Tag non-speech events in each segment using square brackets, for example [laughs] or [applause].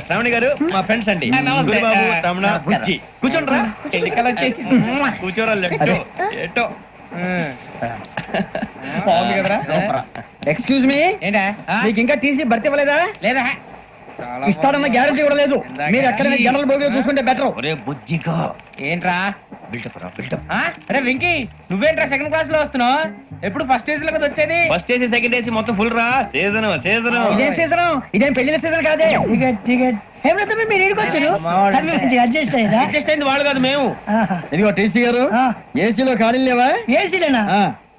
శ్రావణి గారు మా ఫ్రెండ్స్ అండి. నమస్తే. గురుబాబు ఆ, రమణ నమస్కారం. బుజ్జి. కూర్చోండి. రా ఎన్నికలు వచ్చేసి కూర్చోరా లెట్టో ఎట్టో బాగుంది కదరా? ఎక్స్క్యూజ్ మీ ఏంటా? ఆ? మీకు ఇంకా టీసీ భర్తీ ఇవ్వలేదా? లేదా? ఇస్తాడన్న గ్యారంటీ కూడా లేదు. ఇందాక మీరు ఎక్కడైనా జనరల్ బోగిలో చూసుకుంటే బెటర్ ఒరే బుజ్జిగా. ఏంట్రా? బిల్డప్ రా బిల్డప్ ఆ? అరే వెంకీ నువ్వేంట్రా సెకండ్ క్లాస్లో వస్తున్నావు? ఎప్పుడు ఫస్ట్ ఏజ్లో కదా వచ్చేది? ఫస్ట్ ఏసీ సెకండ్ ఏసీ మొత్తం ఫుల్ రా. సీజన్ సీజన్ ఇదేం సీజన్ ఇదేం పెళ్ళిన సీజన్ కాదే. టికెట్ టికెట్ తమ్మి మీరు మంచిగా అడ్జస్ట్ అయ్యారా? అడ్జస్ట్ అయింది వాళ్ళు కాదు మేము. ఇదిగో టీసీ గారు. ఏసీలో ఖాళీ లేవా? ఏసీలేనా? ఆ.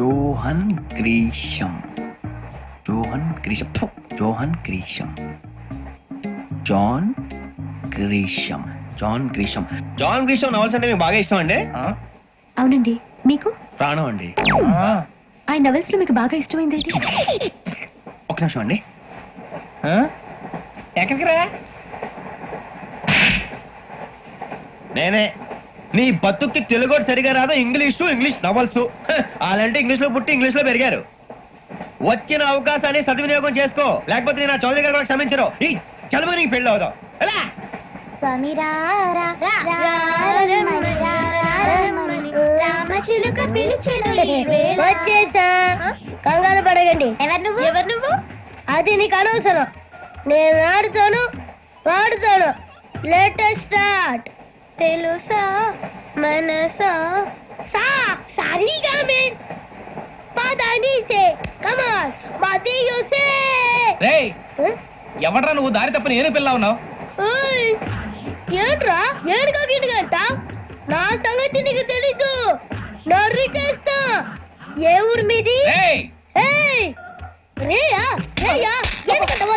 John Grisham John Grisham John Grisham John Grisham John Grisham John Grisham novels అంటే మీకు బాగా ఇష్టం అండి అవునండి. మీకు? ప్రాణం అండి. ఆ. నవెల్స్లో మీకు బాగా ఇష్టమైంది ఏంటి? ఒక నిమిషం అండి? ఎక్కడికి రా? నేనే. నీ బతుక్కి తెలుగు సరిగా రాదు ఇంగ్లీషు ఇంగ్లీష్ నవల్స్ అలాంటి ఇంగ్లీష్లో పుట్టి ఇంగ్లీష్లో పెరిగారు వచ్చిన అవకాశాన్ని సద్వినియోగం చేసుకో లేకపోతే నేను ఆ చౌదరి గారు కూడా క్షమించరు ఈ చదువు నీకు పెళ్ళి అవుదాం ఎలా. వచ్చేసా కంగారు పడగండి ఎవరు నువ్వు ఎవరు నువ్వు అది నీకు అనవసరం నేను ఆడుతాను పాడుతాను లేటెస్ట్ స్టార్ట్ తెలుసా? మనసా? సా సరిగా మీన్ పదని సే కమాన్ మదియు సే. రేయ్ ఎవడ్రా నువ్వు? దారి తప్ప నేను పిల్ల ఉన్నావు? ఓయ్ ఏంట్రా? ఏడుగా గిడుగంట నా సంగతి నీకు తెలీదు. నరికేస్తా ఏ ఊరు మీది? ఏయ్ రేయా రేయా ఏడుగంటవా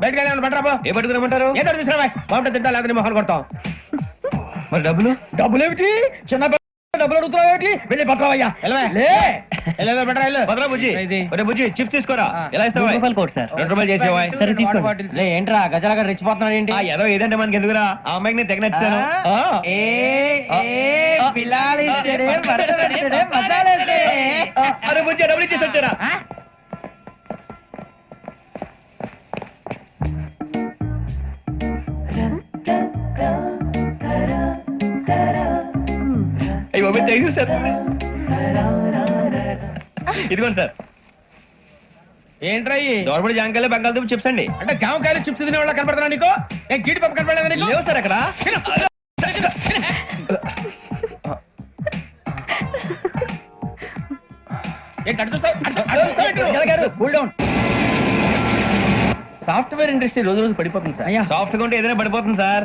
బయటకు వెళ్ళాను బట్రాబో ఏ పట్టుకురమ్మంటారు ఏదో తీసుకురా బాగుంటుంది తింటా లేదని మొహాన్ని కొడతాం. మరి డబ్బులు? డబ్బులు ఏమిటి? చిన్న డబ్బులు అడుగుతున్నావు ఏమిటి? వెళ్ళి పట్టరావయ్యా చిప్స్ తీసుకోరా? ఎలా ఇస్తావా రెండు రూపాయలు చేసేవా సరే తీసుకోండి. లే ఏంట్రా? గజాల గారు రెచ్చిపోతున్నాడు ఏంటి? ఆ ఏదో ఏదంటే మనకి ఎందుకురా? ఆ అమ్మాయికి నేను తెగ నచ్చాను అరే బుజ్జి డబ్బులు ఇచ్చేసి వచ్చారా? Thank you sir. ఇదిగోండి సార్. ఏంట్రా ఇయి? దోరబడి జాంకాయలు బంగాళదుంప చిప్స్ అండి. అంటే జామకాయలు చిప్స్ తినే వాళ్ళ కనపడుతున్నా నీకు? నేను గీడి పప్పు కనపడలేదు నీకు? లేవు సార్ అక్కడ. సాఫ్ట్వేర్ ఇండస్ట్రీ రోజు రోజు పడిపోతుంది సార్. అయ్యా. సాఫ్ట్గా ఉంటే ఏదైనా పడిపోతుంది సార్.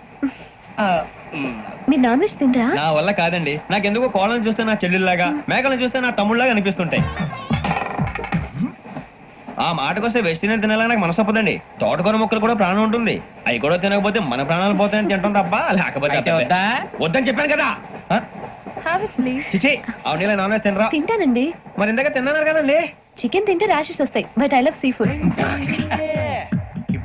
మీరు నాన్ వెజ్ తినరా నా వల్ల కాదండి. నాకెందుకో కోళ్ళని చూస్తే నా చెల్లెల్లాగా మేకలను చూస్తే నా తమ్ముళ్ళలాగా అనిపిస్తుంటాయి. ఆ మాటకొస్తే వెస్టిరియన్ తినాలని నాకు మనసు ఒప్పదండి. తోటకూర మొక్కలు కూడా ప్రాణం ఉంటుంది. అవి కూడా తినకపోతే మన ప్రాణాలు పోతాయని తింటాం తప్ప లేకపోతే? వద్దని చెప్పాను కదా. చిచి అవునీ నాన్ వెజ్ తినరా? తింటానండి. మరి ఇందాక తిన్నాను కదండి. చికెన్ తింటే ర్యాషెస్ వస్తాయి but I love sea food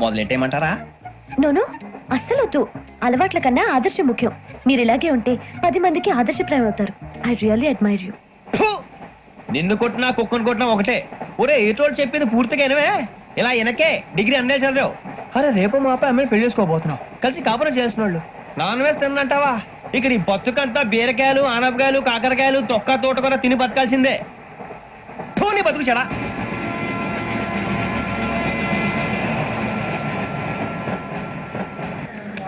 మొదలెట్టేయమంటారా? No no అస్సలు వద్దు అలవాట్ల కన్నా ఆదర్శం ముఖ్యం. మీరు ఇలాగే ఉంటే పది మందికి ఆదర్శప్రాయం అవుతారు. I really admire you! నిన్ను కొట్టినా కుక్కను కొట్టినా ఒకటే. ఒరే ఏటోళ్ళు చెప్పింది పూర్తిగా వినవే? ఇలా వెనకే డిగ్రీ అన్నే చదివావు. అరే రేపు మా అబ్బాయి అమ్మని పెళ్ళి చేసుకోబోతున్నావు కలిసి కాపురం చేసిన వాళ్ళు నాన్ వేసి తిన్నంటావా? ఇక నీ బతుకంతా బీరకాయలు ఆనపకాయలు కాకరకాయలు తొక్క తోట కూడా తిని బతకాల్సిందే. ఫు, నీ బతుకు చెడా.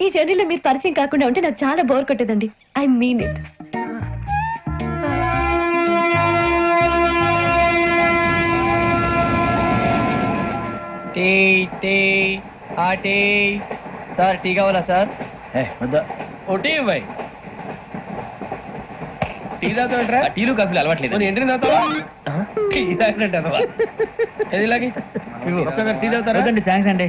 ఈ జర్నీలో మీరు పరిచయం కాకుండా ఉంటే నాకు చాలా bore కొట్టేదండి. I mean it tea tea ఆ టీ. సార్ టీ కావాలా సార్? ఏ వద్దా. ఓ టీ ఇవ్వాయి టీ తాగుతాంట్రా ఆ టీలు కాఫీలు అలవాట్లేదు. నేను ఎంట్రీ తాగుతావా? ఆ, టీ తాగినట్టు అదవా. ఏది ఇలాగే? టీ తాగుతారా? థ్యాంక్స్ అండి.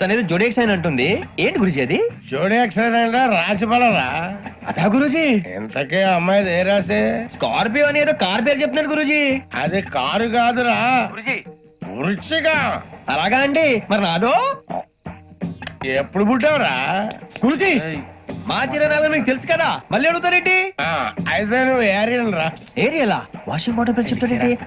తనేదో జోడేక్స్ అయిన అంటుంది. ఏంటి గురుజీ అది? జోడి యాక్సిడెంట్ రాసి రా అదా గురుజీ. ఇంతకే అమ్మాయి ఏ రాసి స్కార్పియో అని ఏదో కార్ పేరు చెప్తున్నాడు గురుజీ. అది కారు కాదురా. పురుచిగా అలాగా అండి. మరి నాదో? ఎప్పుడు పుట్టావురా? గురుజీ మా చిరునాలు మీకు తెలుసు కదా. మళ్ళీ అడుగుతారేంటి? ఆ, అయితే నువ్వు ఏరియన్ రా ఏరియలా? వాషింగ్ వాటర్ పేరు చెప్తాడేంటి?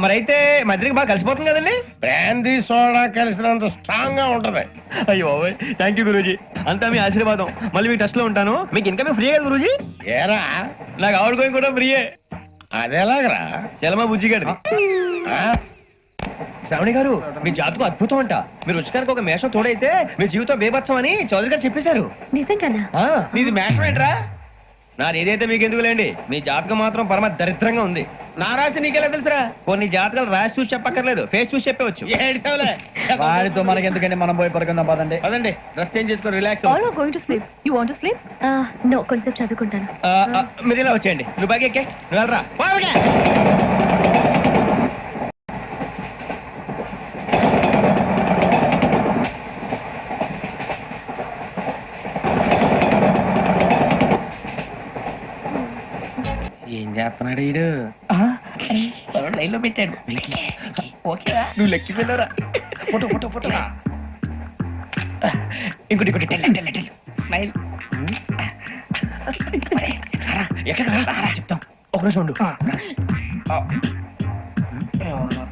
మరి అయితే మధ్యకి బాగా కలిసిపోతుంది కదండి? బ్రాందీ సోడా కలిసినంత స్ట్రాంగ్గా ఉంటది. అయ్యో థ్యాంక్ యూ గురూజీ. అంతా మీ ఆశీర్వాదం. మళ్ళీ మీ టచ్లో ఉంటాను. మీకు ఇంకా ఫ్రీ కదా గురూజీ? ఏరా? నాకు ఆవిడ గోయింగ్ కూడా ఫ్రీయే. అదెలాగరా చలమా బుజ్జి ఆ? శ్రావణి గారు మీ జాతకు అద్భుతం అంట. మీరు రుచికానికి ఒక మేషం తోడైతే మీ జీవితం బేబత్సం అని చౌదరి గారు చెప్పేశారు. నిజంగానా? ఆ, నీది మేషం ఏంట్రా నాది ఏదైతే మీకు ఎందుకు లేండి మీ జాతకం మాత్రం పరమ దరిద్రంగా ఉంది. నా రాసి నీకెలా తెలుసురా? కొన్ని జాతకాలు రాసి చూసి చెప్పక్కర్లేదు. ఫేస్ చూసి చెప్పవచ్చు. వాడితో మనకి ఎందుకండి మనం పోయి పడుకుందాం పదండి. పదండి. డ్రెస్ చేంజ్ చేసుకొని relax all are going to sleep you want to sleep no కొంచెం చదువుకుంటాను. మీరు ఇలా వచ్చేయండి. నువ్వు బాగా ఎక్కే. నువ్వు వెళ్ళరా. చేస్తున్నాడు ఈడు. లైన్లో పెట్టాడు. నువ్వు లెక్కి వెళ్ళరా? Photo photo photo. ఇంకోటి ఇంకోటి టెల్ టెల్ టెల్ స్మైల్. ఎక్కడ రా? చెప్తాం. ఒక నిమిషం ఉండు.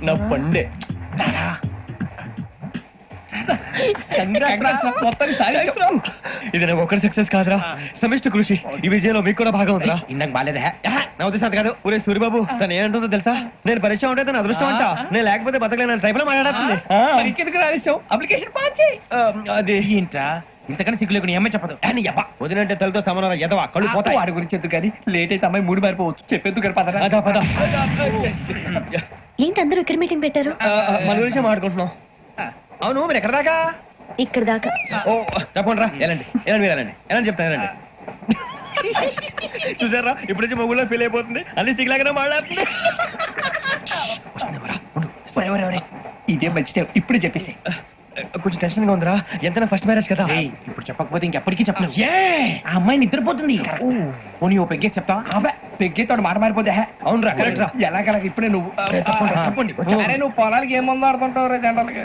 నా పండే. ఇది నాకు ఒక్కరి సక్సెస్ కాదురా. సమిష్టి కృషి. ఈ విజయంలో మీకు కూడా భాగం ఉందిరా. ఇందాక బాగాలేదా. నా ఉద్దేశం అంత కాదు ఊరే సూర్యబాబు తను ఏమంటుందో తెలుసా? నేను పరిచయం ఉంటే తన అదృష్టం అంట. నేను లేకపోతే బతకలేను ట్రైబ్లో మాట్లాడుతుంది. అప్లికేషన్ అది. ఏంట్రా? ఇంతకన్నా సిగ్గు లేకుండా ఏమై చెప్పదు. అని యబ్బా వదినంటే తలతో సమానం ఎదవా కళ్ళు పోతాయి. వాడి గురించి ఎందుకు కానీ లేట్ అయితే అమ్మాయి మూడు మారిపోవచ్చు. చెప్పేందుకు గారు పదరా? అదా పద. ఏంటి అందరూ ఇక్కడ మీటింగ్ పెట్టారు? మన గురించి మాట్లాడుకుంటున్నాం. అవును మీరు ఎక్కడ దాకా? ఇక్కడ దాకా. ఓ తప్పకుండా రా వెళ్ళండి. వెళ్ళండి మీరు వెళ్ళండి. వెళ్ళండి చెప్తాను వెళ్ళండి. [laughs] చూసారా? ఇప్పుడు నుంచి మొగుల్లో ఫీల్ అయిపోతుంది. అన్ని సిగ్లాగానే మాట్లాడుతుంది. ఇదే మంచి టైం. ఇప్పుడు చెప్పేసి కొంచెం టెన్షన్గా ఉందిరా. ఎంతైనా ఫస్ట్ మ్యారేజ్ కదా. ఇప్పుడు చెప్పకపోతే ఇంకెప్పటికీ చెప్పలేవు. ఆ అమ్మాయి నిద్రపోతుంది. పోనీ ఓ పెగ్గేసి చెప్తా అబ్బా పెగ్గేతోడు మాట మారిపోతే హే. అవునురా కరెక్ట్ రా. ఎలాగలాగ ఇప్పుడే నువ్వు. తప్పండి, నువ్వు పొలాలకి ఏముందో ఆడుతుంటావు రే జనరల్గా?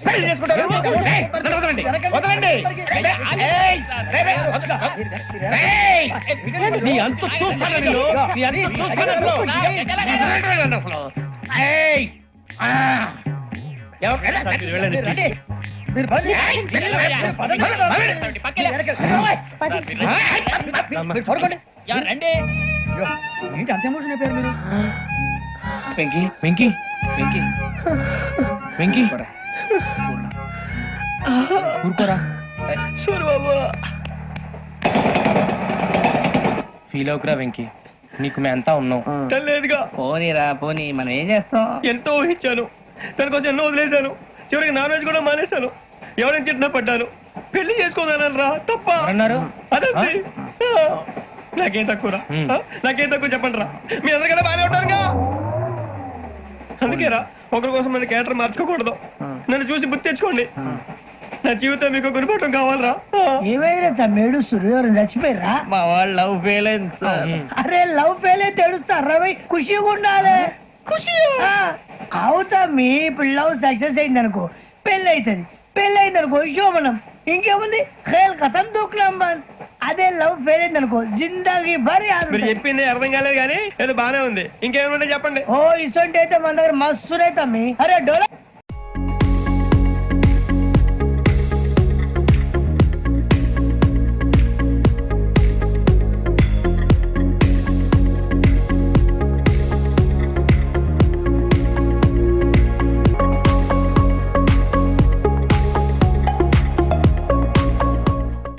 పెళ్ళి చేసుకుంటారు. నువ్వు ఏయ్, నన్ను వదలండి. వదలండి. ఏయ్, రేయ్, రేయ్, వదలు. ఏయ్, నీ అంతు చూస్తాను నేను. నీ అంతు చూస్తాను అసలు. వదలండి నన్ను అసలు. ఏయ్, ఆ. ఎవరు- వెళ్ళండి, వెళ్ళండి, please. ఏయ్, వెళ్ళండి, వెళ్ళండి, వెళ్ళండి. పది ఏంటి అంత ఎమోషన్ అయిపోయారు మీరు? వెంకీ వెంకీ వెంకీ వెంకీ ఊరుకోరా. ఫీల్ అవుకురా వెంకీ. నీకు మేము అంతా ఉన్నాం. తెలియదుగా పోనీరా పోనీ. మనం ఏం చేస్తాం? ఎంతో ఊహించాను. దానికోసం ఎన్నో వదిలేశాను. చివరికి నాన్ వెజ్ కూడా మానేశాను. ఎవరైనా తిట్టినా పడ్డాను. పెళ్ళి చేసుకోదానని రా. తప్ప. అన్నారు అదంతే. ఆ. నాకేం తక్కువ రా ఆ? నాకేం తక్కువ చెప్పండి రా మీ అందరికన్నా బాగానే ఉంటారుగా అందుకే రా ఒకరి కోసం మన క్యారెక్టర్ మార్చుకోకూడదు. నన్ను చూసి గుర్తు తెచ్చుకోండి. నా జీవితం మీకు గురిపటం కావాలరా. ఏమైనా తమ్మేడు సూర్యవరం చచ్చిపోయిరా మా వాళ్ళు లవ్ ఫెయిల్ అయింది సార్. అరే లవ్ ఫెయిల్ అయితే ఏడుస్తారా భయ్? ఖుషిగా ఉండాలి. ఖుషి అవుతా మీ ఇప్పుడు లవ్ సక్సెస్ అయింది అనుకో పెళ్ళి అవుతుంది పెళ్ళి అయింది అనుకో శోభనం. ఇంకేముంది? ఖేల్ కథం దూకులాం బాన్. అదే లవ్ ఫెయిల్ అయింది అనుకో. జిందాగీ భారీ మీరు చెప్పింది అర్థం కాలేదు కానీ ఏదో బానే ఉంది. ఇంకేమైనా చెప్పండి. ఓ ఇసొంటి అయితే మన దగ్గర మస్తు తమ్మి అరే డోలా